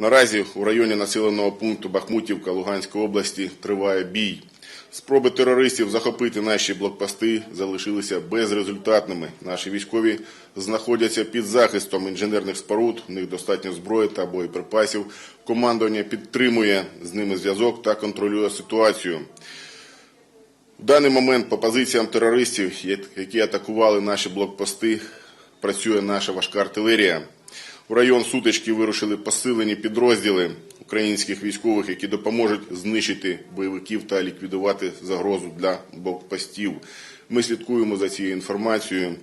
Наразі у районі населеного пункту Бахмутівка Луганської області триває бій. Спроби терористів захопити наші блокпости залишилися безрезультатними. Наші військові знаходяться під захистом інженерних споруд, у них достатньо зброї та боєприпасів. Командування підтримує з ними зв'язок та контролює ситуацію. В даний момент по позиціям терористів, які атакували наші блокпости, працює наша важка артилерія. У район сутички вирушили посилені підрозділи українських військових, які допоможуть знищити бойовиків та ліквідувати загрозу для блокпостів. Ми слідкуємо за цією інформацією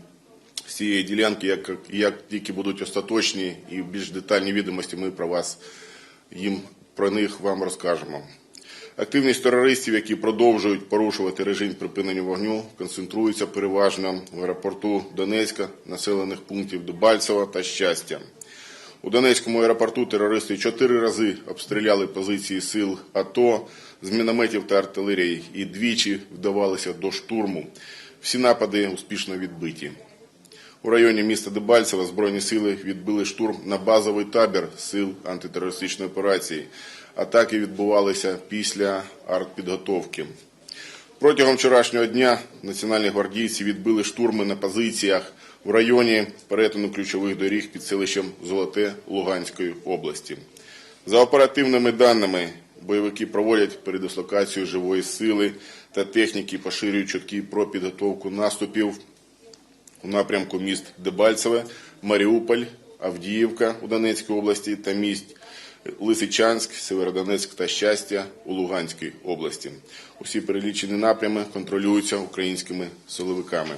з цієї ділянки, як, як тільки будуть остаточні і більш детальні відомості, ми про вас їм про них вам розкажемо. Активність терористів, які продовжують порушувати режим припинення вогню, концентрується переважно в аеропорту Донецька, населених пунктів Дебальцева та Щастя. У Донецькому аеропорту терористи чотири рази обстріляли позиції сил АТО з мінометів та артилерії і двічі вдавалися до штурму. Всі напади успішно відбиті. У районі міста Дебальцево Збройні сили відбили штурм на базовий табір сил антитерористичної операції. Атаки відбувалися після артпідготовки. Протягом вчорашнього дня національні гвардійці відбили штурми на позиціях в районі перетину ключових доріг під селищем Золоте Луганської області. За оперативними даними, бойовики проводять передислокацію живої сили та техніки, поширюють чутки про підготовку наступів у напрямку міст Дебальцеве, Маріуполь, Авдіївка у Донецькій області та міст Лисичанськ, Северодонецьк та Щастя у Луганській області. Усі перелічені напрями контролюються українськими силовиками.